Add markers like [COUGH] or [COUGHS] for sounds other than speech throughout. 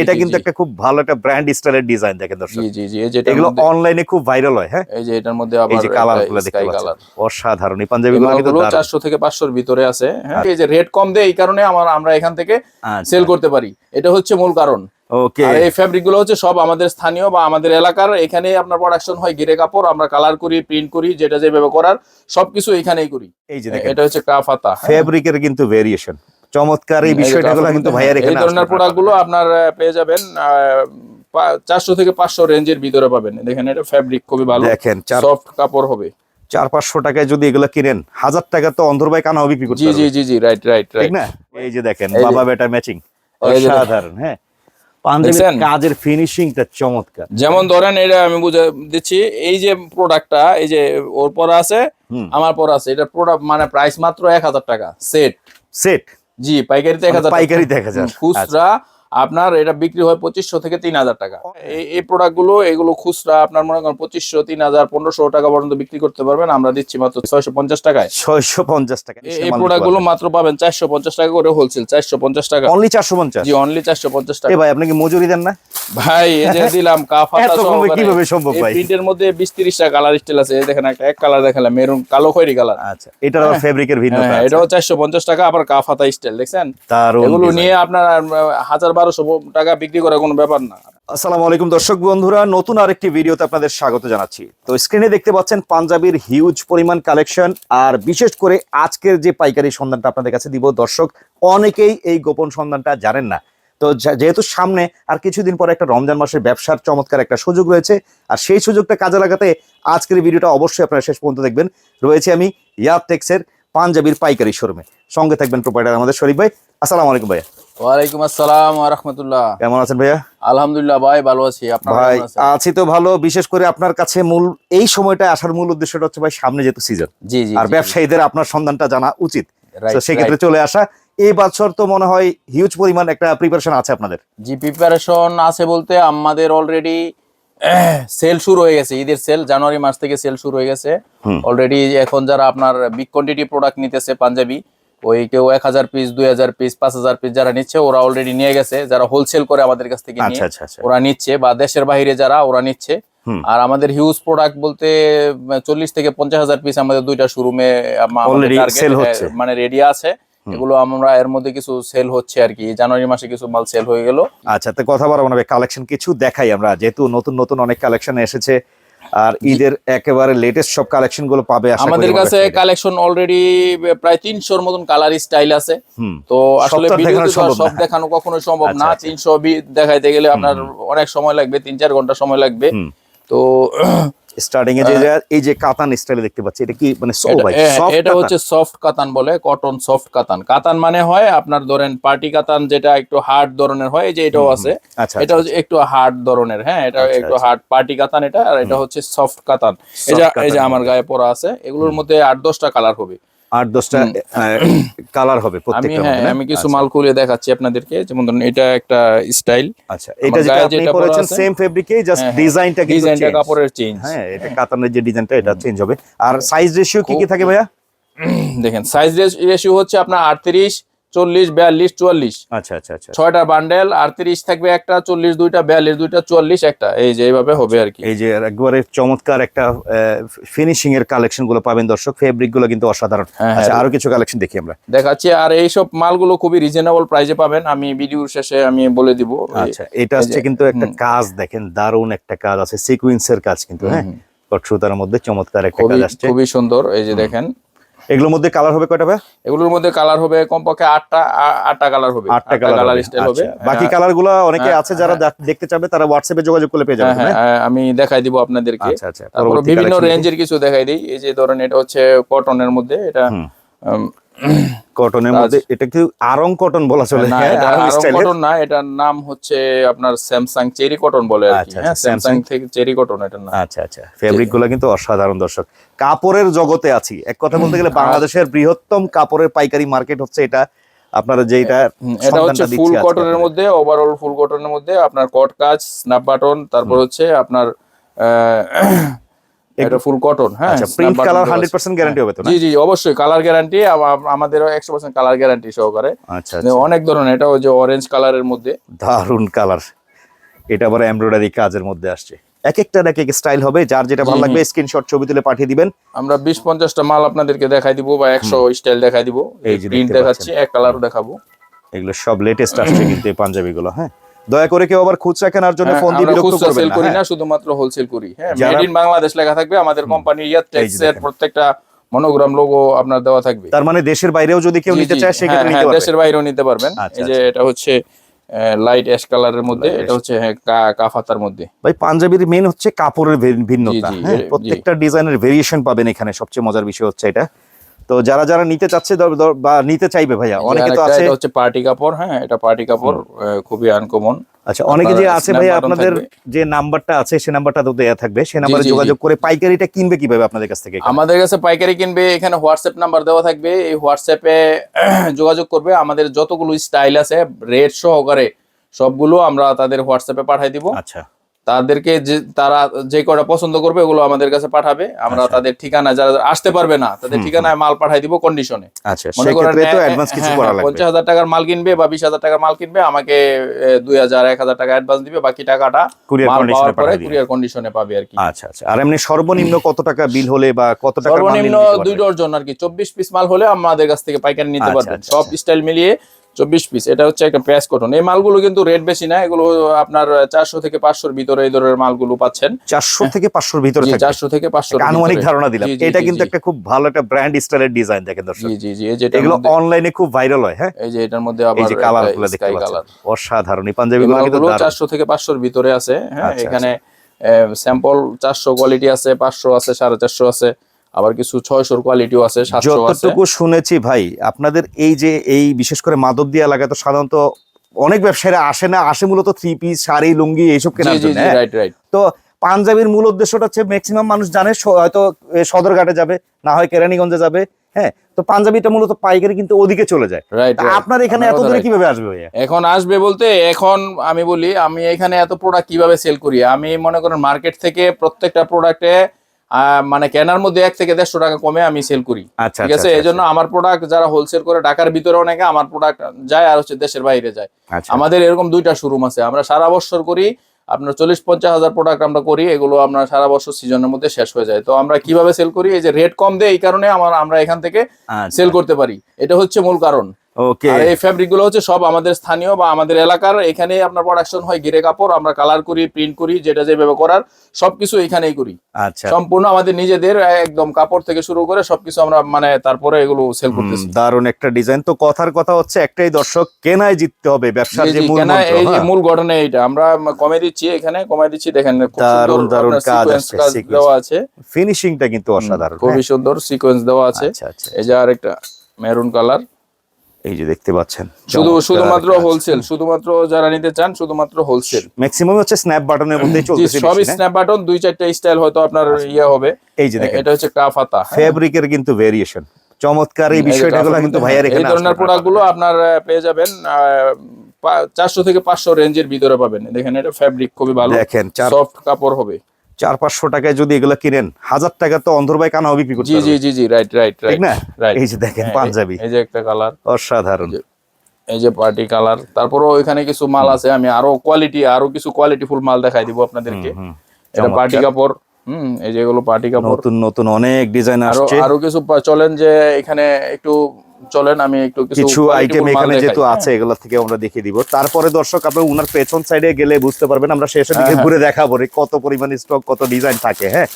এটা কিন্তু একটা খুব ভালো একটা ব্র্যান্ড স্টাইলের ডিজাইন দেখেন দর্শক। জি জি জি এই যেটা এগুলো অনলাইনে খুব ভাইরাল হয় হ্যাঁ? এই যে এটার মধ্যে আবার এই যে কালারগুলো দেখতে পাচ্ছেন। অসাধারণ এই পাঞ্জাবি গুলো কিন্তু এগুলো দারুণ। চারশো থেকে পাঁচশোর ভিতরে আছে হ্যাঁ? এই যে রেট কম দেয় এই কারণে আমার আমরা এখান থেকে আচ্ছা। সেল করতে পারি। এটা হচ্ছে মূল কারণ। ওকে আর এই ফ্যাব্রিকগুলো হচ্ছে সব আমাদের স্থানীয় বা আমাদের এলাকার। এখানে আপনার প্রোডাকশন হয় গিরে কাপড় আমরা কালার করি প্রিন্ট করি যেটা যেভাবে করার সবকিছু এখানেই করি। এই যে দেখেন। এটা হচ্ছে কাফাতা। ফেব্রিকের কিন্তু ভেরিয়েশন চমৎকার এই বিষয়টা কিন্তু ভাইয়ার এখানে এই ধরনের আসলে প্রোডাক্টগুলো আপনার পেয়ে যাবেন চারশো থেকে পাঁচশো রেঞ্জের ভিতরে পাবেন। দেখেন এটা ফ্যাব্রিক খুবই ভালো দেখেন সফট কাপড় হবে। চার পাঁচশো টাকায় যদি এগুলো কিনেন হাজার টাকা তো অন্ধরবাই কানাও বিক্রি করতে জি জি জি জি রাইট রাইট ঠিক না? এই যে দেখেন বাবা বেটা ম্যাচিং। অসাধারণ হ্যাঁ। পাঞ্জাবির? কাজের ফিনিশিংটা চমৎকার। যেমন ধরেন এটা আমি বুঝে দিচ্ছি এই যে প্রোডাক্টটা এই যে ওর পর আছে। আমার পর আছে এটা প্রোডাক্ট মানে প্রাইস মাত্র এক হাজার টাকা সেট সেট জি পাইকারিতে এক হাজার পাইকারিতে এক হাজার। খুচরা আপনার এটা বিক্রি হয় পঁচিশশো থেকে তিন হাজার টাকা। এই এই প্রোডাক্টগুলো এগুলো খুচরা আপনার মনে করেন পঁচিশশো তিন হাজার পনেরোশো টাকা পর্যন্ত বিক্রি করতে পারবেন। আমরা দিচ্ছি মাত্র ছয়শো পঞ্চাশ টাকায়। ছয়শো পঞ্চাশ টাকা। এই- এই প্রোডাক্টগুলো মাত্র পাবেন চারশো পঞ্চাশ টাকা করে হোলসেল চারশো পঞ্চাশ টাকা। অনলি চারশো পঞ্চাশ? জি অনলি চারশো পঞ্চাশ টাকা। ভাই আপনি কি মজুরি দেন না? ভাই এই যে দিলাম [LAUGHS] কীভাবে সম্ভব ভাই? প্রিন্টের মধ্যে বিশ তিরিশটা কালার স্টাইল আছে। এই দেখেন একটা এক কালার দেখালাম মেরুন কালো খয়েরি কালার আচ্ছা এটার আবার ফেব্রিকের ভিন্নতা হ্যাঁ এটাও চারশো পঞ্চাশ টাকা আবার কাফাতা স্টাইল দেখছেন? দারুণ এগুলো নিয়ে আপনার হাজার বারোশো টাকা বিক্রি করার কোনো ব্যাপার না। আসসালামু আলাইকুম দর্শক বন্ধুরা, নতুন আরেকটি ভিডিওতে আপনাদের স্বাগত জানাচ্ছি। তো স্ক্রিনে দেখতে পাচ্ছেন পাঞ্জাবির হিউজ পরিমাণ কালেকশন আর বিশেষ করে আজকের যে পাইকারি সন্ধানটা আপনাদের কাছে দিব, দর্শক, অনেকেই এই গোপন সন্ধানটা জানেন না। তো যেহেতু সামনে আর কিছুদিন পরে একটা রমজান মাসের ব্যবসার চমৎকার একটা সুযোগ রয়েছে, আর সেই সুযোগটা কাজে লাগাতে আজকের ভিডিওটা অবশ্যই আপনারা শেষ পর্যন্ত দেখবেন। রয়েছে আমি ইয়াব টেক্সের পাঞ্জাবির পাইকারি শোরুমে। সঙ্গে থাকবেন প্রোপাইটার আমাদের শরীফ ভাই। আসসালামু আলাইকুম ভাইয়া। ওয়ালাইকুম আসসালাম রহমতুল্লাহ। কেমন আছেন ভাইয়া? আলহামদুলিল্লাহ ভাই ভালো আছি। আপনার ভাই আছি তো ভালো। বিশেষ করে আপনার কাছে মূল এই সময়টা আসার মূল উদ্দেশ্যটা হচ্ছে ভাই সামনে যেহেতু সিজন জি জি আর ব্যবসায়ীদের আপনার সন্ধানটা জানা উচিত। সেক্ষেত্রে চলে আসা। এই বছর তো মনে হয় হিউজ পরিমাণ একটা প্রিপারেশন আছে আপনাদের। জি প্রিপারেশন আছে বলতে আমাদের অলরেডি সেল [CLEARS THROAT] শুরু হয়ে গেছে। ঈদের সেল জানুয়ারি মাস থেকে সেল শুরু হয়ে গেছে। অলরেডি এখন যারা আপনার বিগ কোয়ান্টিটি প্রোডাক্ট নিতেছে পাঞ্জাবি ওই কেউ এক হাজার পিস দুই হাজার পিস পাঁচ হাজার পিস যারা নিচ্ছে ওরা অলরেডি নিয়ে গেছে যারা হোলসেল করে আমাদের কাছ থেকে আচ্ছা আচ্ছা আচ্ছা। ওরা নিচ্ছে বা দেশের বাইরে যারা ওরা নিচ্ছে। আর আমাদের হিউজ প্রোডাক্ট বলতে চল্লিশ থেকে পঞ্চাশ হাজার পিস আমাদের দুইটা শোরুমে হচ্ছে। মানে রেডি আছে। এগুলো আমরা এর মধ্যে কিছু সেল হচ্ছে আর কি। জানুয়ারি মাসে কিছু মাল সেল হয়ে গেল। আচ্ছা তো কথা বলা মানে কালেকশন কিছু দেখাই আমরা। যেহেতু নতুন নতুন অনেক কালেকশন এসেছে আর ঈদের একেবারে লেটেস্ট সব কালেকশনগুলো পাবে আমাদের কাছে কালেকশন অলরেডি প্রায় তিনশোর মতন কালার স্টাইল আছে। তো আসলে সব দেখানো কখনো সম্ভব না। আচ্ছা, আচ্ছা। তিনশো দেখাইতে গেলে আপনার অনেক সময় লাগবে তিন চার ঘণ্টা সময় লাগবে। তো স্টার্টিং এ যে এই যে কাতান স্টাইলে দেখতে পাচ্ছি এটা কি মানে এটা- হ্যাঁ, এটা হচ্ছে সফট কাতান বলে কটন সফট কাতান। কাতান মানে হয় আপনার ধরেন পার্টি কাতান যেটা একটু হার্ড ধরনের হয় এই যে এটাও আছে। আচ্ছা এটা হচ্ছে একটু হার্ড ধরনের হ্যাঁ এটা আচ্ছা, একটু আচ্ছা। হার্ড পার্টি কাতান এটা আর এটা হচ্ছে সফট কাতান। এই যে এই যে আমার গায়ে পরা আছে এগুলোর মধ্যে আট দশটা কালার হবে। আট দশটা কালার হবে প্রত্যেকটা হ্যাঁ আমি কিছু আচ্ছা। মাল খুলে দেখাচ্ছি আপনাদেরকে। যেমন ধরুন এটা একটা স্টাইল আচ্ছা এটা যেটা আপনি করেছেন সেম ফেব্রিকে জাস্ট হ্যাঁ, হ্যাঁ, ডিজাইনটা কিন্তু ডিজাইনটা কাপড়ের চেঞ্জ হ্যাঁ এটা কাতানের যে ডিজাইনটা এটা চেঞ্জ হবে। আর সাইজ রেশিও কি কি থাকে ভাইয়া? দেখেন সাইজ রেশিও হচ্ছে আপনার আটত্রিশ চল্লিশ বিয়াল্লিশ চুয়াল্লিশ। আচ্ছা আচ্ছা আচ্ছা। ছয়টা বান্ডেল আটত্রিশ থাকবে একটা চল্লিশ দুইটা বিয়াল্লিশ দুইটা চুয়াল্লিশ একটা। এই যে এইভাবে হবে আর কি। এই যে একবারে চমৎকার একটা ফিনিশিং এর কালেকশনগুলো পাবেন দর্শক। ফেব্রিকগুলো কিন্তু অসাধারণ। হ্যাঁ, আচ্ছা হ্যাঁ। আরও কিছু কালেকশন দেখি আমরা। দেখাচ্ছি আর এইসব মালগুলো খুবই রিজনেবল প্রাইসে পাবেন। আমি ভিডিওর শেষে আমি বলে দিব। আচ্ছা এটা হচ্ছে কিন্তু একটা কাজ দেখেন দারুণ একটা কাজ আছে সিকুয়েন্সের কাজ কিন্তু হ্যাঁ? হুম। সুতার মধ্যে চমৎকার একটা কাজ আসছে। খুবই সুন্দর। এই যে দেখেন এগুলোর মধ্যে কালার হবে কয়টা ভাই? এগুলোর মধ্যে কালার হবে কমপক্ষে আটটা আটটা কালার হবে। আটটা কালার স্টাইল হবে। বাকি হ্যাঁ, কালারগুলো অনেকে হ্যাঁ, আছে যারা দেখতে চাবে তারা হোয়াটসঅ্যাপে যোগাযোগ করলে পেয়ে হ্যাঁ যাবে হ্যাঁ হ্যাঁ, আমি দেখাই দিব আপনাদেরকে। আচ্ছা আচ্ছা তারপর বিভিন্ন রেঞ্জের কিছু দেখাই দিই। এই যে ধরেন এটা হচ্ছে কটনের মধ্যে এটা কটনের মধ্যে এটা কি আরং কটন বলা চলে? না এটা [LAUGHS] আরং কটন না এটার নাম হচ্ছে আপনার স্যামসাং চেরি কটন বলে আর কি আচ্ছা, হ্যাঁ আচ্ছা, স্যামসাং থেকে চেরি কটন এটার নাম। আচ্ছা আচ্ছা ফেব্রিকগুলো কিন্তু অসাধারণ দর্শক। কাপড়ের জগতে আছি। এক কথা বলতে গেলে বাংলাদেশের বৃহত্তম কাপড়ের পাইকারি মার্কেট হচ্ছে এটা। আপনারা যেটা এটা হচ্ছে ফুল কটনের মধ্যে ওভারঅল ফুল কটনের মধ্যে আপনার কট কাজ স্ন্যাপ বাটন তারপর হচ্ছে আপনার আহ, এটা ফুল কটন হ্যাঁ? প্রিন্ট কালার দেওয়া হান্ড্রেড আছে। পার্সেন্ট গ্যারান্টি হবে তো জি জি অবশ্যই কালার গ্যারান্টি আমাদেরও একশো পার্সেন্ট কালার গ্যারান্টি সহকারে। আচ্ছা আচ্ছা। অনেক ধরনের এটা ওই যে অরেঞ্জ কালারের মধ্যে। দারুণ কালার এটা আবার এমব্রয়ডারি কাজের মধ্যে আসছে। এক একটা এক এক স্টাইল হবে যার যেটা ভালো লাগবে স্ক্রিনশট ছবি তুলে পাঠিয়ে দিবেন। আমরা বিশ পঞ্চাশটা মাল আপনাদেরকে দেখাই দিব বা একশো স্টাইল দেখাই দিব। এই যে প্রিন্ট দেখাচ্ছি এক কালারও দেখাবো। এগুলো সব লেটেস্ট আসছে [COUGHS] কিন্তু এই পাঞ্জাবিগুলো হ্যাঁ? দয়া করে কেউ আবার খুচরা কেনার জন্য হ্যাঁ, ফোন দিয়ে বিরক্ত করবেন সেল না। করি হ্যাঁ? না শুধুমাত্র হোলসেল করি। হ্যাঁ মেড ইন বাংলাদেশ লেখা থাকবে আমাদের কোম্পানি ইয়ার ট্যাক্স প্রত্যেকটা মনোগ্রাম লোগো আপনার দেওয়া থাকবে। তার মানে দেশের বাইরেও যদি কেউ নিতে চায় সেক্ষেত্রে হ্যাঁ, নিতে হ্যাঁ, পারবে। দেশের বাইরেও নিতে পারবেন। আচ্ছা, এই যে এটা হচ্ছে লাইট অ্যাশ কালারের মধ্যে এটা হচ্ছে হ্যাঁ, কাফাতার মধ্যে। ভাই পাঞ্জাবির মেন হচ্ছে কাপড়ের ভিন্নতা। হ্যাঁ প্রত্যেকটা ডিজাইনের ভেরিয়েশন পাবেন এখানে। সবচেয়ে মজার বিষয় হচ্ছে এটা। তো যারা যারা নিতে চাচ্ছে বা নিতে চাইবে ভাইয়া অনেকে তো আছে এটা হচ্ছে পার্টি কাপড় হ্যাঁ এটা পার্টি কাপড় খুবই আনকমন। আচ্ছা অনেকে যে আছে ভাইয়া আপনাদের যে নাম্বারটা আছে সে নাম্বারটা তো দেয়া থাকবে। সে নাম্বারে। যোগাযোগ করে পাইকারিটা কিনবে কীভাবে আপনাদের কাছ থেকে আমাদের কাছে পাইকারি কিনবে এখানে হোয়াটসঅ্যাপ নাম্বার দেওয়া থাকবে। এই হোয়াটসঅ্যাপে [CLEARS THROAT] যোগাযোগ করবে। আমাদের যতগুলো স্টাইল আছে রেট সহকারে সবগুলো আমরা তাদের হোয়াটসঅ্যাপে পাঠিয়ে দিব। আচ্ছা। তাদেরকে যে তারা যে কটা পছন্দ করবে ওগুলো আমাদের কাছে পাঠাবে। আমরা আচ্ছা। তাদের ঠিকানা যারা আসতে পারবে না তাদের ঠিকানায় মাল পাঠিয়ে দিব কন্ডিশনে আচ্ছা মনে করেন হ্যাঁ, হ্যাঁ, হ্যাঁ, পঞ্চাশ হাজার টাকার মাল কিনবে বা বিশ হাজার টাকার মাল কিনবে আমাকে দুই হাজার এক হাজার টাকা অ্যাডভান্স দিবে বাকি টাকাটা কুরিয়ার মাল কন্ডিশনে পাওয়ার পরে কুরিয়ার কন্ডিশনে পাবে আর কি। আচ্ছা আচ্ছা। আর এমনি সর্বনিম্ন কত টাকা বিল হলে বা কত টাকা সর্বনিম্ন দুই ডজন আর কি চব্বিশ পিস মাল হলে আমাদের কাছ থেকে পাইকারি নিতে আচ্ছা, পারবেন। সব স্টাইল মিলিয়ে চব্বিশ পিস এটা হচ্ছে একটা প্যাস কটন এই মালগুলো কিন্তু রেট বেশি না এগুলো আপনার চারশো থেকে পাঁচশোর ভিতরে এই ধরনের মালগুলো পাচ্ছেন। চারশো থেকে পাঁচশোর ভিতরে চারশো থেকে পাঁচশো আনুমানিক ধারণা দিলাম। এটা কিন্তু একটা খুব ভালো একটা ব্র্যান্ড স্টাইলের ডিজাইন দেখেন দর্শক। জি জি জি এই যে এগুলো অনলাইনে খুব ভাইরাল হয় হ্যাঁ? এই যে এটার মধ্যে এই আবার যে কালারগুলো দেখতে পাচ্ছেন। অসাধারণ। এই পাঞ্জাবি গুলো কিন্তু দারুণ। চারশো থেকে পাঁচশোর ভিতরে আছে হ্যাঁ? আচ্ছা, এখানে স্যাম্পল চারশো কোয়ালিটি আছে পাঁচশো আছে সাড়ে চারশো আছে। আবার কিছু ছয়শোর কোয়ালিটিও আছে যতটুকু শুনেছি ভাই আপনাদের এই যে এই বিশেষ করে মাধবদী এলাকায় তো সাধারণত অনেক ব্যবসায়ীরা আসে না আসে মূলত থ্রি পিস শাড়ি লুঙ্গি এইসব কেনার জন্য হ্যাঁ? রাইট রাইট তো পাঞ্জাবির মূল উদ্দেশ্যটা হচ্ছে ম্যাক্সিমাম মানুষ জানে হয়তো সদরঘাটে যাবে না হয় কেরানীগঞ্জে যাবে হ্যাঁ? তো পাঞ্জাবিটা মূলত পাইকারি কিন্তু ওদিকে চলে যায়। রাইট আপনার এখানে এত দূরে কীভাবে আসবে ভাইয়া? এখন আসবে বলতে এখন আমি বলি আমি এখানে এত প্রোডাক্ট কীভাবে সেল করি? আমি মনে করেন মার্কেট থেকে প্রত্যেকটা প্রোডাক্টে মানে কেনার মধ্যে এক থেকে দেড়শো টাকা কমে আমি সেল করি। আচ্ছা ঠিক আছে? এই জন্য আমার প্রোডাক্ট যারা হোলসেল করে ঢাকার ভিতরে অনেকে আমার প্রোডাক্ট যায় আর হচ্ছে দেশের বাইরে যায়। আচ্ছা। আমাদের এরকম দুইটা শোরুম আছে। আমরা সারা বছর করি আপনার চল্লিশ পঞ্চাশ হাজার প্রোডাক্ট আমরা করি এগুলো আমরা সারা বছর সিজনের মধ্যে শেষ হয়ে যায়। তো আমরা কীভাবে সেল করি? এই যে রেট কম দেয় এই কারণে আমার আমরা এখান থেকে আচ্ছা। সেল করতে পারি। এটা হচ্ছে মূল কারণ। ওকে আর এই ফ্যাব্রিকগুলো হচ্ছে সব আমাদের স্থানীয় বা আমাদের এলাকার। এখানে আপনার প্রোডাকশন হয় গিরে কাপড় আমরা কালার করি প্রিন্ট করি যেটা যেভাবে করার সবকিছু এখানেই করি। আচ্ছা। সম্পূর্ণ আমাদের নিজেদের একদম কাপড় থেকে শুরু করে সবকিছু আমরা মানে তারপরে এগুলো সেল করতেছি। দারুণ একটা ডিজাইন তো কথার কথা হচ্ছে একটাই দর্শক কেনায় জিততে হবে ব্যবসার যে মূল মন্ত্র, এই যে হ্যাঁ? মূল ঘটনা এইটা। আমরা কমে দিচ্ছি এখানে কমে দিচ্ছি দেখেন দারুণ, সুন্দর দারুণ কাজ। দেওয়া আছে। ফিনিশিংটা কিন্তু অসাধারণ খুবই সুন্দর সিকোয়েন্স দেওয়া আছে। হ্যাঁ? আচ্ছা আচ্ছা। এই যে আরেকটা মেরুন কালার এই যে দেখতে পাচ্ছেন। শুধু শুধুমাত্র হোলসেল শুধুমাত্র যারা নিতে চান শুধুমাত্র হোলসেল ম্যাক্সিমাম হচ্ছে স্ন্যাপ বাটনের মধ্যেই জি সবই স্ন্যাপ বাটন দুই চারটা স্টাইল হয়তো আপনার ইয়ে হবে। এই যে দেখেন। এটা হচ্ছে কাফাতা হ্যাঁ। ফেব্রিকের কিন্তু ভেরিয়েশন চমৎকার এই এই যে বিষয়টা কাফাতা কিন্তু মধ্যে, ভাইয়ার হ্যাঁ, এখানে এই ধরনের আসলে প্রোডাক্টগুলো আপনার পেয়ে যাবেন চারশো থেকে পাঁচশো রেঞ্জের ভিতরে পাবেন। দেখেন এটা ফ্যাব্রিক খুবই ভালো। দেখেন সফট কাপড় হবে। চার পাঁচশো টাকায় যদি এগুলো কিনেন হাজার টাকা তো অন্ধরবাই কানাও বিক্রি করতে জি জি জি রাইট রাইট ঠিক রাইট না রাইট এই যে দেখেন পাঞ্জাবি। এই যে একটা কালার অসাধারণ। এই যে পার্টি কালার তারপরও এখানে কিছু মাল আছে আমি আরও কোয়ালিটি আরও কিছু কোয়ালিটি ফুল মাল দেখাই দিব আপনাদেরকে। এটা পার্টি কাপড়। হুম এই যে এগুলো পার্টি কাপড়। নতুন নতুন অনেক ডিজাইন আসছে। আরও কিছু চলেন যে এখানে একটু চলেন আমি একটু কিছু আইটেম এখানে যেহেতু হ্যাঁ। আছে এগুলো থেকে আমরা দেখিয়ে দিব। তারপরে দর্শক আপনি উনার পেছন সাইডে গেলে বুঝতে পারবেন আমরা শেষের দিকে হ্যাঁ, ঘুরে দেখাবো কত পরিমাণ স্টক কত ডিজাইন থাকে হ্যাঁ?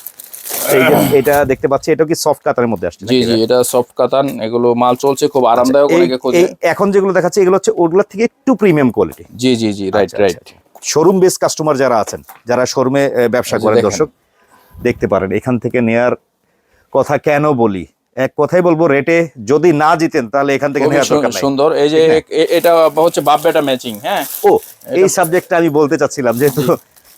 এটা দেখতে পাচ্ছি এটা কি সফট কাতারের মধ্যে আসছে জি জি এটা সফট কাতান এগুলো মাল চলছে খুব আরামদায়ক অনেকে খোঁজে। এখন যেগুলো দেখাচ্ছে এগুলো হচ্ছে ওগুলোর থেকে একটু প্রিমিয়াম কোয়ালিটি জি জি জি রাইট আচ্ছা, রাইট শোরুম বেস কাস্টমার যারা আছেন যারা শোরুমে ব্যবসা এই করেন দর্শক দেখতে পারেন। এখান থেকে নেয়ার কথা কেন বলি? এক কথাই বলব রেটে যদি না জিতেন তাহলে এখান থেকে খুবই দরকার নাই। সুন্দর। এই যে এটা হচ্ছে বাপ বেটা ম্যাচিং হ্যাঁ? ও এই সাবজেক্টটা আমি বলতে চাচ্ছিলাম যেহেতু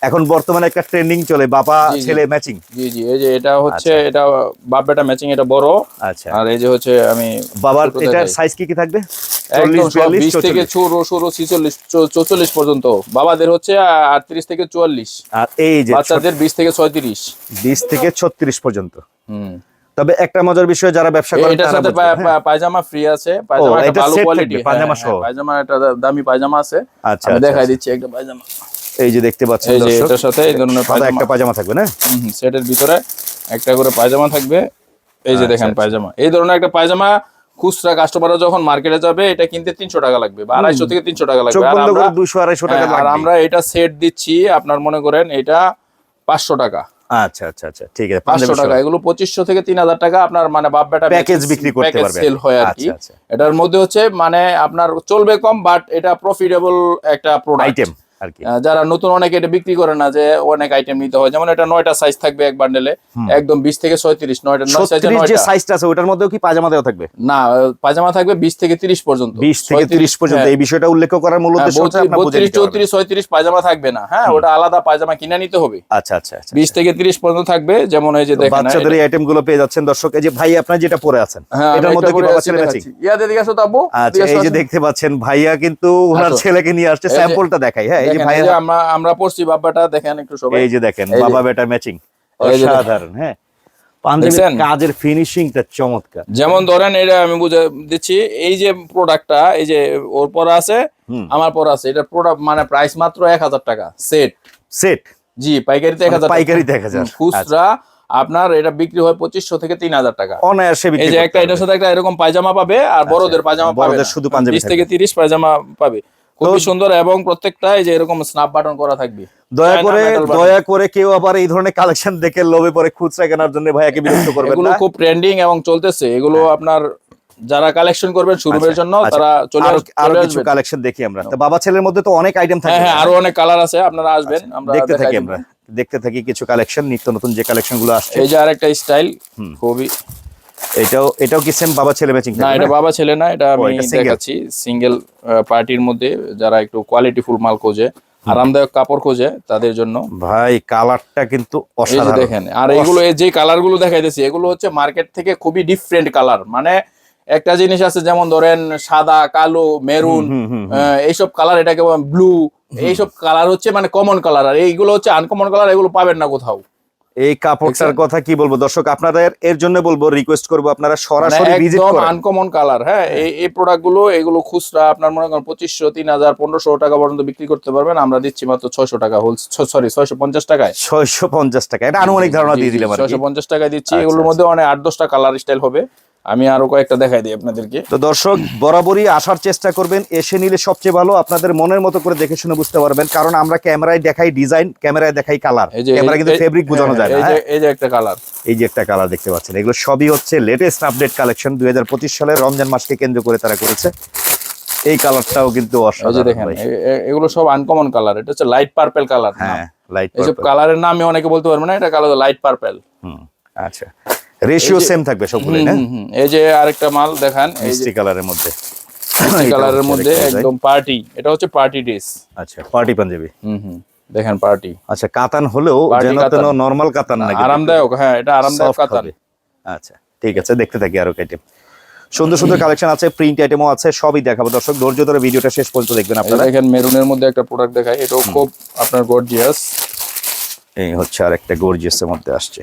এখন বর্তমানে একটা ট্রেন্ডিং চলে বাবা। ছেলে ম্যাচিং জি জি এই যে এটা হচ্ছে এটা বাপ বেটা ম্যাচিং এটা বড়। আচ্ছা। আর এই যে হচ্ছে আমি বাবার এটার। সাইজ কি কি থাকবে? একদম চল্লিশ সব বিয়াল্লিশ বিশ থেকে ষোলো ষোলো ছিচল্লিশ চৌচল্লিশ পর্যন্ত। বাবাদের হচ্ছে আটত্রিশ থেকে চুয়াল্লিশ। আর এই যে বাচ্চাদের বিশ থেকে ছয়ত্রিশ। বিশ থেকে ছত্রিশ পর্যন্ত। হুম। তবে একটা মজার বিষয় যারা ব্যবসা করেন এটার তারা সাথে হ্যাঁ। পায়জামা ফ্রি আছে। পায়জামা একটা ভালো কোয়ালিটি পায়জামা সহ। পায়জামা একটা দামি পায়জামা আছে। আচ্ছা আমি আচ্ছা, দেখাই আচ্ছা। দিচ্ছি একটা পায়জামা। এই যে দেখতে পাচ্ছেন দর্শক এটার সাথে এই ধরনের সাদা পায়জামা। একটা পাজামা থাকবে না? সেটের ভিতরে একটা করে পায়জামা থাকবে। এই যে আচ্ছা, দেখেন আচ্ছা। পায়জামা। এই ধরনের একটা পায়জামা খুচরা কাস্টমাররা যখন মার্কেটে যাবে এটা কিনতে তিনশো টাকা লাগবে বা আড়াইশো থেকে তিনশো টাকা লাগবে। আর আমরা করে দুশো আড়াইশো টাকা হ্যাঁ, আর আমরা এটা সেট দিচ্ছি আপনার মনে করেন এটা পাঁচশো টাকা। আচ্ছা আচ্ছা আচ্ছা ঠিক আছে পাঁচশো টাকা এগুলো পঁচিশশো থেকে তিন হাজার টাকা আপনার মানে বাপ বেটা প্যাকেজ বিক্রি করতে পারবে। সেল হয় আর কি। আচ্ছা, আচ্ছা। এটার মধ্যে হচ্ছে মানে আপনার চলবে কম বাট এটা প্রফিটেবল একটা প্রোডাক্ট আইটেম আর কি যারা নতুন অনেকে এটা বিক্রি করে না যে অনেক আইটেম নিতে হয়। যেমন এটা নয়টা সাইজ থাকবে এক বান্ডেলে একদম বিশ থেকে ছয়ত্রিশ নয়টা নয় সাইজে যে সাইজটা আছে ওটার মধ্যেও কি পাজামা দেওয়া থাকবে? না পায়জামা থাকবে বিশ থেকে তিরিশ পর্যন্ত। বিশ থেকে তিরিশ পর্যন্ত এই বিষয়টা উল্লেখ করার মূল উদ্দেশ্য বুঝে বত্রিশ চৌত্রিশ ছয়ত্রিশ পায়জামা থাকবে না। হ্যাঁ ওটা আলাদা পায়জামা কিনে নিতে হবে। আচ্ছা আচ্ছা আচ্ছা। বিশ থেকে তিরিশ পর্যন্ত থাকবে যেমন এই যে দেখেন বাচ্চাদের এই আইটেমগুলো পেয়ে যাচ্ছেন। দর্শক এই যে ভাই আপনার যেটা পরে আছেন হ্যাঁ, এটার মধ্যে কি বাবা ছেলে। ইয়াদের দিকে আসো? আচ্ছা এই যে দেখতে পাচ্ছেন ভাইয়া কিন্তু ওনার ছেলেকে নিয়ে আসছে স্যাম্পলটা দেখাই। হ্যাঁ এই যে যে আমরা আমরা পড়ছি বাব্বাটা দেখেন একটু সবাই। এই যে দেখেন বাবা বেটার ম্যাচিং। অসাধারণ হ্যাঁ। পাঞ্জাবির কাজের ফিনিশিংটা চমৎকার। যেমন ধরেন এটা আমি বুঝে দিচ্ছি এই যে প্রোডাক্টটা এই যে ওর পর আছে আমার পর আছে এটা প্রোডাক্ট মানে প্রাইস মাত্র এক হাজার টাকা সেট সেট জি পাইকারিতে এক হাজার মানে পাইকারিতে 1000 আচ্ছা। খুচরা আপনার এটা বিক্রি হয় পঁচিশশো থেকে তিন হাজার টাকা। অনায়াসে এই যে একটা এটার সাথে একটা এরকম পায়জামা পাবে আর বড়দের পায়জামা পাবে শুধু পাঞ্জাবি থেকে তিরিশ পায়জামা পাবে। খুবই সুন্দর এবং প্রত্যেকটা এই যে এরকম স্ন্যাপ বাটন করা থাকবে। দয়া করে দয়া করে কেউ আবার এই ধরনের কালেকশন দেখে লোভে পরে খুচরা কেনার জন্য ভাইয়াকে বিরক্ত [LAUGHS] করবেন এগুলো না। খুব ট্রেন্ডিং এবং চলতেছে। এগুলো আপনার যারা কালেকশন করবেন শোরুমের জন্য আচ্ছা, তারা চলে আরও কিছু কালেকশন দেখি আমরা। তো বাবা ছেলের মধ্যে তো অনেক আইটেম থাকে হ্যাঁ হ্যাঁ আরও অনেক কালার আছে আপনারা আসবেন আমরা দেখতে থাকি আমরা। দেখতে থাকি কিছু কালেকশন নিত্য নতুন যে কালেকশনগুলো আসছে। এই যে আরেকটা স্টাইল খুবই এটাও এটাও কি সেম বাবা ছেলে ম্যাচিং না এটা বাবা ছেলে না এটা আমি দেখাচ্ছি সিঙ্গেল পার্টির মধ্যে যারা একটু কোয়ালিটি ফুল মাল খোঁজে আরামদায়ক কাপড় খোঁজে তাদের জন্য। ভাই কালারটা কিন্তু অসাধারণ। দেখেন আর এগুলো এই যে কালারগুলো দেখাইতেছি এগুলো হচ্ছে মার্কেট থেকে খুবই ডিফারেন্ট কালার মানে একটা জিনিস আছে যেমন ধরেন সাদা কালো মেরুন এইসব কালার এটাকে ব্লু এইসব কালার হচ্ছে মানে কমন কালার আর এইগুলো হচ্ছে আনকমন কালার এগুলো পাবেন না কোথাও। এই কাপড়টার কথা কি বলব? দর্শক আপনাদের এর জন্য বলব রিকোয়েস্ট করব আপনারা মানে সরাসরি ভিজিট করেন। আনকমন কালার হ্যাঁ? এই এই প্রোডাক্টগুলো এগুলো খুচরা আপনার মনে করেন পঁচিশশো তিন হাজার পনেরোশো টাকা পর্যন্ত বিক্রি করতে পারবেন। আমরা দিচ্ছি মাত্র ছয়শো টাকা হোল সরি ছয়শো পঞ্চাশ টাকায়। ছয়শো পঞ্চাশ টাকা। এটা আনুমানিক ধারণা দিয়ে দিলাম আর কি। ছয়শো পঞ্চাশ টাকায় দিচ্ছি। আচ্ছা, এগুলোর মধ্যে অনেক আট দশটা কালার স্টাইল হবে। আমি আরও কয়েকটা দেখাই দিই আপনাদেরকে। তো দর্শক বরাবরই আসার চেষ্টা করবেন এসে নিলে সবচেয়ে ভালো আপনাদের মনের মতো করে দেখে শুনে বুঝতে পারবেন কারণ আমরা ক্যামেরায় দেখাই ডিজাইন ক্যামেরায় দেখাই কালার। এই যে ক্যামেরা কিন্তু ফেব্রিক বোঝানো যায় না এই যে হ্যাঁ? এই যে একটা কালার। এই যে একটা কালার দেখতে পাচ্ছেন এগুলো সবই হচ্ছে লেটেস্ট আপডেট কালেকশন দুই সালের রমজান মাসকে কেন্দ্র করে তারা করেছে। এই কালারটাও কিন্তু অসাধারণ দেখেন এগুলো সব আনকমন কালার এটা হচ্ছে লাইট পার্পেল কালার হ্যাঁ লাইট এইসব কালারের নামে অনেকে বলতে পারবে না এটা কালার লাইট পার্পেল আচ্ছা। রেশিও সেম থাকবে সবগুলো না? এই যে আরেকটা মাল দেখান এই যে মিষ্টি কালারের মধ্যে। কালারের মধ্যে একদম পার্টি এটা হচ্ছে পার্টি ড্রেস আচ্ছা পার্টি পাঞ্জাবি। হুম হুম। দেখেন পার্টি আচ্ছা কাতান হলেও যেন। তেন নরমাল কাতান না আরামদায়ক হ্যাঁ এটা আরামদায়ক কাতান। আচ্ছা ঠিক আছে দেখতে থাকি আরও আইটেম সুন্দর সুন্দর কালেকশন আছে প্রিন্ট আইটেমও আছে সবই দেখাবো। দর্শক ধৈর্য ধরে ভিডিওটা শেষ পর্যন্ত দেখবেন আপনারা। দেখেন মেরুনের মধ্যে একটা প্রোডাক্ট দেখাই। এটাও খুব আপনার গর্জিয়াস এই হচ্ছে আর একটা গর্জিয়াসের মধ্যে আসছে।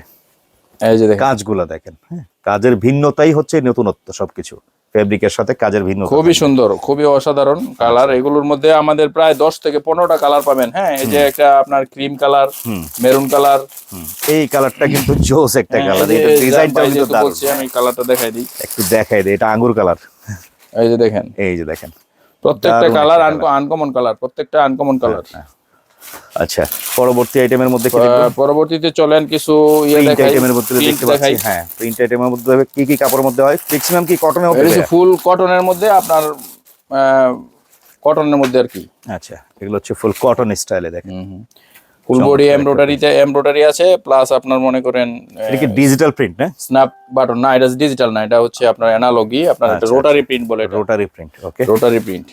কাজগুলা দেখেন হ্যাঁ? কাজের ভিন্নতাই হচ্ছে নতুনত্ব সবকিছু। ফেব্রিকের সাথে কাজের ভিন্নতা খুবই সুন্দর খুবই অসাধারণ কালার। এগুলোর মধ্যে আমাদের প্রায় দশ থেকে পনেরোটা কালার পাবেন হ্যাঁ? এই যে একটা আপনার ক্রিম কালার মেরুন কালার। হুম, এই কালারটা কিন্তু জোস একটা হ্যাঁ, কালার এটা ডিজাইনটাও কিন্তু দারুণ। আমি কালারটা দেখাই দিই। একটু দেখাই দে এটা আঙ্গুর কালার। এই যে দেখেন। এই যে দেখেন। প্রত্যেকটা কালার আনকমন কালার। প্রত্যেকটা আনকমন কালার। আচ্ছা পরবর্তী আইটেমের মধ্যে পরবর্তীতে চলেন কিছু ইয়ে প্রিন্ট দেখাই আইটেমের মধ্যে দেখতে পাচ্ছি হ্যাঁ প্রিন্ট আইটেমের মধ্যে কি কি কাপড়ের মধ্যে হয়? ম্যাক্সিমাম কি কটনে হবে এটা ফুল কটনের মধ্যে আপনার কটনের মধ্যে আর কি। আচ্ছা এগুলো হচ্ছে ফুল কটন স্টাইলে দেখেন। ফুল বডি এমব্রয়ডারিতে এমব্রয়ডারি আছে প্লাস আপনার মনে করেন এটা কি ডিজিটাল প্রিন্ট না? স্ন্যাপ বাটন না এটা ডিজিটাল না এটা হচ্ছে আপনার অ্যানালগি আপনার এটা আচ্ছা, রোটারি প্রিন্ট বলে rotary print okay rotary print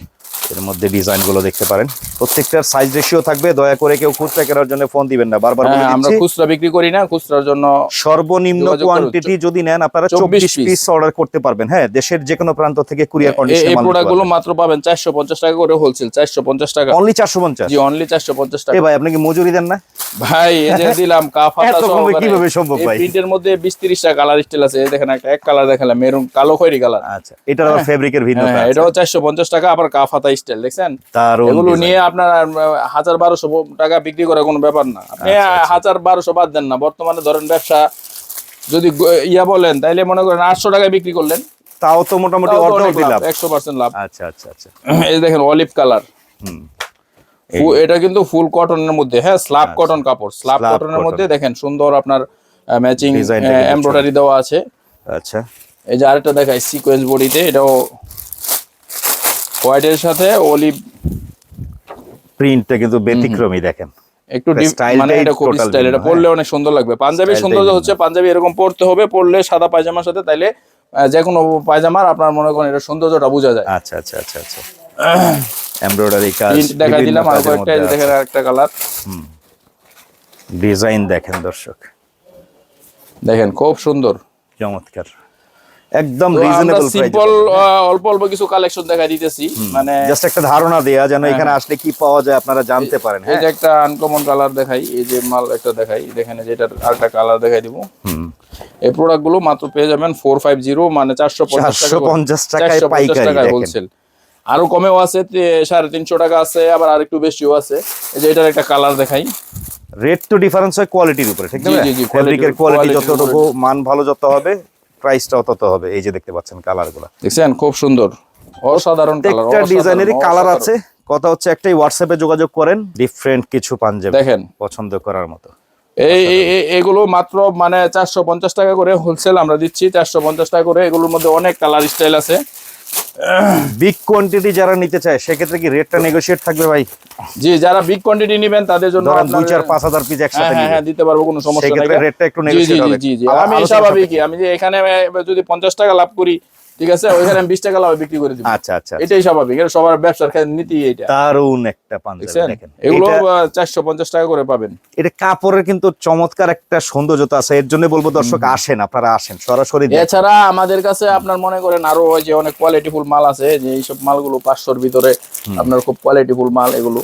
এর মধ্যে ডিজাইনগুলো দেখতে পারেন। প্রত্যেকটার সাইজ রেশিও থাকবে দয়া করে কেউ খুচরা কেনার জন্য ফোন দিবেন না বারবার বলে হ্যাঁ, আমরা খুচরা বিক্রি করি না খুচরার জন্য সর্বনিম্ন কোয়ান্টিটি যদি নেন আপনারা 24 চব্বিশ পিস অর্ডার করতে পারবেন। হ্যাঁ দেশের যে কোনো প্রান্ত থেকে কুরিয়ার কন্ডিশনে এই প্রোডাক্টগুলো মাত্র পাবেন চারশো পঞ্চাশ টাকা করে হোলসেল চারশো পঞ্চাশ টাকা। অনলি চারশো পঞ্চাশ? জি অনলি চারশো পঞ্চাশ এ টাকা ভাই আপনি কি মজুরি দেন না? ভাই এই যে দিলাম [LAUGHS] কাফ এত কীভাবে সম্ভব ভাই? প্রিন্টের মধ্যে বিশ তিরিশটা কালার স্টাইল আছে। এই দেখেন একটা এক কালার দেখালাম মেরুন কালো খয়েরি কালার আচ্ছা এটার আবার ফেব্রিকের ভিন্নতা হ্যাঁ। এটাও চারশো পঞ্চাশ টাকা আবার কাফ হাতা স্টাইল দেখছেন? এগুলো নিয়ে আপনার হাজার বারোশো টাকা বিক্রি করা কোনো ব্যাপার না। আপনি আচ্ছা, আচ্ছা। হাজার বারোশো বাদ দেন না। বর্তমানে ধরেন ব্যবসা যদি ইয়া বলেন তাইলে মনে করেন আটশো বিক্রি করলেন। তাও তো মোটামুটি লাভ আচ্ছা আচ্ছা আচ্ছা। [CLEARS THROAT] এই দেখেন অলিভ কালার হুম। এটা কিন্তু ফুল কটনের মধ্যে হ্যাঁ স্ল্যাব কটন কাপড়। স্ল্যাব কটনের মধ্যে দেখেন সুন্দর আপনার ম্যাচিং এমব্রয়ডারি দেওয়া আছে। আচ্ছা। এই যে আরেকটা দেখাই সিকোয়েন্স বডিতে এটাও হোয়াইটের সাথে অলিভ প্রিন্টটা কিন্তু ব্যতিক্রমী দেখেন। একটু মানে এটা খুব স্টাইল এটা পরলে অনেক সুন্দর লাগবে। পাঞ্জাবি সৌন্দর্য হচ্ছে পাঞ্জাবি এরকম পরতে হবে পরলে সাদা পায়জামার সাথে তাইলে যে কোনো পায়জামার আপনার মনে করেন এটা সৌন্দর্যটা বোঝা যায়। আচ্ছা আচ্ছা আচ্ছা আচ্ছা। এমব্রয়ডারি কাজ দেখা দিলাম আর কয়েকটা এই দেখেন আরেকটা কালার। ডিজাইন দেখেন দর্শক। দেখেন খুব সুন্দর। চমৎকার। একদম রিজনেবল সিম্পল অল্প অল্প কিছু কালেকশন দেখা দিতেছি। মানে জাস্ট একটা ধারণা দেয়া যেন এখানে আসলে কি পাওয়া যায় আপনারা জানতে পারেন হ্যাঁ যে একটা আনকমন কালার দেখাই এই যে মাল একটা দেখাই দেখেন এই যে এটার আরেকটা কালার দেখাই দিব। এই প্রোডাক্টগুলো মাত্র পেয়ে যাবেন ফোর ফাইভ জিরো মানে চারশো পঞ্চাশ টাকা 450 টাকায় 450 পাইকারি দেখেন। হোলসেল আরও কমেও আছে সাড়ে তিনশো টাকা আছে আবার আরেকটু বেশিও আছে। এই যে এটার একটা কালার দেখাই। রেট তো ডিফারেন্স হয় কোয়ালিটির উপরে ঠিক জি, ফেব্রিকের কোয়ালিটি যতটুকু মান ভালো যত হবে প্রাইসটাও তত হবে। এই যে দেখতে পাচ্ছেন কালারগুলো। দেখছেন? খুব সুন্দর। অসাধারণ কালার প্রত্যেকটা ডিজাইনেরই কালার আছে। কথা হচ্ছে একটাই হোয়াটসঅ্যাপে যোগাযোগ করেন ডিফারেন্ট কিছু পাঞ্জাবি দেখেন। পছন্দ করার মতো। এই- এগুলো মাত্র মানে চারশো পঞ্চাশ টাকা করে হোলসেল আমরা দিচ্ছি। চারশো পঞ্চাশ টাকা করে এগুলোর মধ্যে অনেক কালার স্টাইল আছে। বিগ কোয়ান্টিটি যারা নিতে চায় সেক্ষেত্রে কি রেটটা নেগোশিয়েট থাকবে ভাই? জি যারা বিগ কোয়ান্টিটি নেবেন তাদের জন্য ধরেন দুই আপনার- চার পাঁচ হাজার পিস হ্যাঁ একসাথে হ্যাঁ হ্যাঁ দিতে পারব কোনো সমস্যা নেই। সেক্ষেত্রে রেটটা একটু জি জি নেগোশিয়েট জি হবে। জি জি। আবার আমি স্বাভাবিক স্বাভাবিকই আমি যে এখানে যদি পঞ্চাশ টাকা লাভ করি ঠিক আছে? ওইখানে আমি বিশ টাকা লাভ বিক্রি করে দিব। আচ্ছা আচ্ছা। এটাই স্বাভাবিক। এটা সবার ব্যবসার ক্ষেত্রে নীতি এটা দারুণ একটা পাঞ্জাবি দেখেন। এগুলো চারশো পঞ্চাশ টাকা করে পাবেন। এটা কাপড়ের কিন্তু চমৎকার একটা সৌন্দর্যতা আছে। এর জন্য বলব দর্শক আসেন আপনারা আসেন সরাসরি এছাড়া আমাদের কাছে আপনার মনে করেন আরও ওই যে অনেক কোয়ালিটিফুল মাল আছে যে এইসব মালগুলো পাঁচশোর ভিতরে আপনার খুব কোয়ালিটিফুল মাল এগুলো।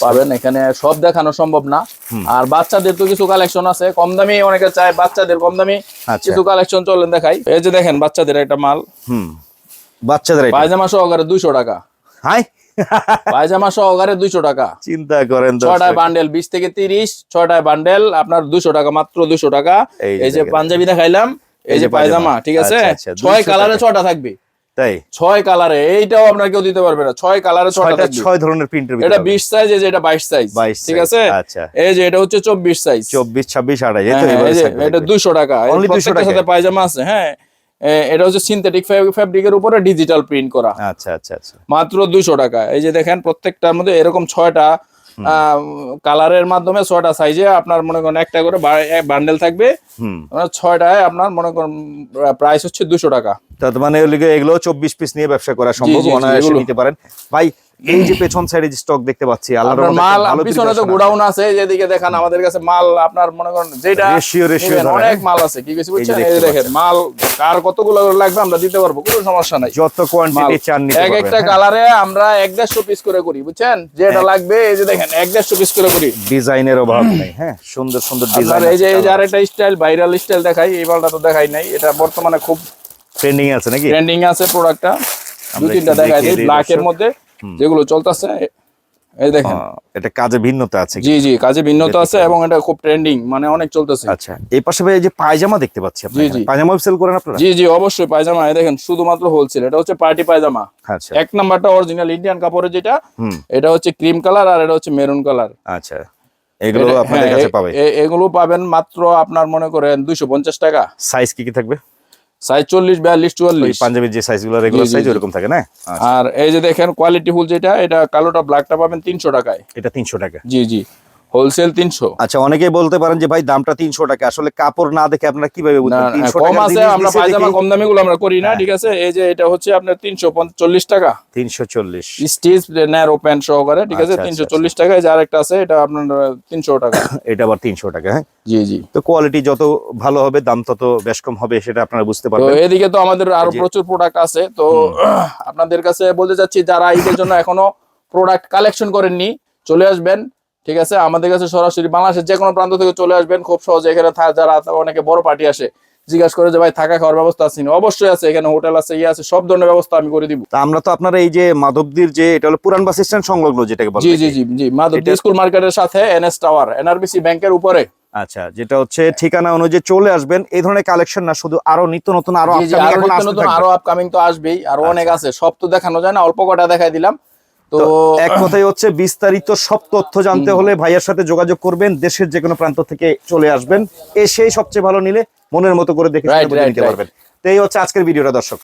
পাবেন এখানে সব দেখানো সম্ভব না। আর বাচ্চাদের তো কিছু কালেকশন আছে। কম দামি অনেকে চায় বাচ্চাদের কম দামি। আচ্ছা। কিছু কালেকশন চলেন দেখাই। এই যে দেখেন বাচ্চাদের একটা মাল। হুম। বাচ্চাদের পায়জামা সহকারে দুইশো টাকা। হাই। পায়জামা সহকারে দুইশো টাকা। চিন্তা করেন। ছয়টায় বান্ডেল বিশ থেকে তিরিশ ছয়টায় বান্ডেল আপনার দুশো টাকা মাত্র দুশো টাকা। এই যে। পাঞ্জাবি দেখাইলাম। এই যে পায়জামা। ঠিক আছে? আচ্ছা, আচ্ছা, ছয় 200 কালারে। ছয়টা থাকবে। তাই? ছয় কালারে এইটাও আপনার কেউ দিতে পারবে না। ছয় কালারে ছয়টা ছয় ধরনের প্রিন্টের এটা বিশ সাইজ এই যে এটা বাইশ সাইজ 22 ঠিক আছে? আচ্ছা। এই যে এটা হচ্ছে চব্বিশ সাইজ চব্বিশ ছাব্বিশ আড়াই হ্যাঁ, এবারে এই যে থাকবে, এটা। দুশো টাকা। Only 200 সাথে? পায়জামা আছে হ্যাঁ? এটা হচ্ছে সিনথেটিক ফ্যাব্রিকের উপরে ডিজিটাল প্রিন্ট করা। আচ্ছা আচ্ছা আচ্ছা। মাত্র দুইশো টাকা এই যে দেখেন প্রত্যেকটার মধ্যে এরকম ছয়টা কালারের মাধ্যমে ছয়টা সাইজে আপনার মনে করেন একটা করে বান্ডেল থাকবে। হুম। ছয়টায় আপনার মনে করেন প্রাইস হচ্ছে দুশো টাকা। তার মানে এগুলো চব্বিশ পিস নিয়ে ব্যবসা করা সম্ভব অনায়াসে নিতে পারেন। ভাই এই যে পেছন সাইডে স্টক দেখতে পাচ্ছি আল্লাহর মাল পিছনে তো গোডাউন আছে যেদিকে দেখান আমাদের কাছে মাল আপনার মনে করেন যেটা নিবেন, ধরেন। অনেক মাল আছে কি কিছু বুঝছেন? এই দেখেন মাল কার কতগুলো লাগবে আমরা দিতে পারব কোনো সমস্যা নাই। যত কোয়ান্টিটি চান নিতে এক পারবেন। একটা হ্যাঁ। কালারে আমরা এক দেড়শো পিস করে করি বুঝছেন? যেটা লাগবে এই যে দেখেন এক দেড়শো পিস করে করি। ডিজাইনের অভাব নেই হ্যাঁ? সুন্দর সুন্দর ডিজাইন এই যে এই যে আরেকটা স্টাইল ভাইরাল স্টাইল দেখাই এই মালটা তো দেখাই নাই এটা বর্তমানে খুব ট্রেন্ডিং আছে নাকি? ট্রেন্ডিং আছে প্রোডাক্টটা দু আমরা তিনটা দেখাই দিই দিই ব্ল্যাক এর মধ্যে। যেগুলো চলতেছে এই দেখেন। এটা কাজে ভিন্নতা আছে জি জি কাজে ভিন্নতা আছে এবং এটা খুব ট্রেন্ডিং মানে অনেক চলতেছে। আচ্ছা এই পাশে ভাই এই যে পায়জামা দেখতে পাচ্ছি আপনি। পায়জামা সেল করেন আপনারা? জি জি অবশ্যই পায়জামা এই দেখেন শুধুমাত্র হোলসেল এটা হচ্ছে পার্টি পায়জামা। আচ্ছা। এক নাম্বারটা অরিজিনাল ইন্ডিয়ান কাপড়ের যেটা এটা হচ্ছে ক্রিম কালার আর এটা হচ্ছে মেরুন কালার আচ্ছা এগুলো আপনাদের হ্যাঁ, কাছে পাবে। এগুলো পাবেন মাত্র আপনার মনে করেন দুইশো পঞ্চাশ টাকা। সাইজ কি কি থাকবে? সাইজ চল্লিশ বিয়াল্লিশ ওই চুয়াল্লিশ। পাঞ্জাবির যে সাইজগুলো রেগুলার সাইজ। ওরকম থাকে না? আচ্ছা, আর এই যে দেখেন কোয়ালিটি ফুল যেটা এটা কালোটা ব্ল্যাকটা পাবেন তিনশো টাকায়। এটা তিনশো টাকা। জি জি। হোলসেল তিনশো। আচ্ছা অনেকেই বলতে পারেন যে ভাই দামটা তিনশো টাকা আসলে কাপড় না দেখে আপনারা কীভাবে তিনশো কম আছে আমরা পায়জামা কম দামি গুলো আমরা করি না ঠিক আছে? এই যে এটা হচ্ছে আপনার তিনশো চল্লিশ টাকা। তিনশো চল্লিশ। স্টিচ ন্যারো প্যান্ট সহকারে ঠিক আছে? আচ্ছা, তিনশো আচ্ছা, চল্লিশ টাকায় যার একটা আছে এটা আপনার তিনশো টাকা। [COUGHS] এটা আবার তিনশো টাকা হ্যাঁ? জি জি। তো কোয়ালিটি যত ভালো হবে দাম তত বেশ কম হবে সেটা আপনারা বুঝতে তো পারবেন। এদিকে তো আমাদের আরও প্রচুর প্রোডাক্ট আছে তো [COUGHS] আপনাদের কাছে বলতে চাচ্ছি যারা ঈদের জন্য এখনও প্রোডাক্ট কালেকশন করেননি চলে আসবেন। ঠিক আছে? আমাদের কাছে সরাসরি বাংলাদেশের যে কোনো প্রান্ত থেকে চলে আসবেন। খুব সহজে এখানে যারা অনেকে বড় পার্টি আসে জিজ্ঞাসা করে যে ভাই থাকা খাওয়ার ব্যবস্থা আছে অবশ্যই আছে এখানে হোটেল আছে ইয়ে আছে সব ধরনের ব্যবস্থা আমি করে দিব। আমরা তো আপনার এই যে মাধবদীর যে এটা হলো পুরান বাস স্ট্যান্ড সংলগ্ন যেটাকে বলে জি জি জি জি মাধবদী স্কুল মার্কেটের সাথে এনএস টাওয়ার এনআরবিসি ব্যাংকের উপরে। আচ্ছা যেটা হচ্ছে ঠিকানা অনুযায়ী চলে আসবেন। এই ধরনের কালেকশন না শুধু আরও নিত্য নতুন আরও আরও আপকামিং তো আসবেই আরও আচ্ছা। অনেক আছে সব তো দেখানো যায় না অল্প কটা দেখাই দিলাম। তো [COUGHS] এক কথাই হচ্ছে বিস্তারিত সব তথ্য জানতে হলে ভাইয়ার সাথে যোগাযোগ করবেন দেশের যে কোনো প্রান্ত থেকে চলে আসবেন। এসেই সবচেয়ে ভালো নিলে মনের মতো করে দেখে নিতে পারবেন। তো এই হচ্ছে আজকের ভিডিওটা দর্শক।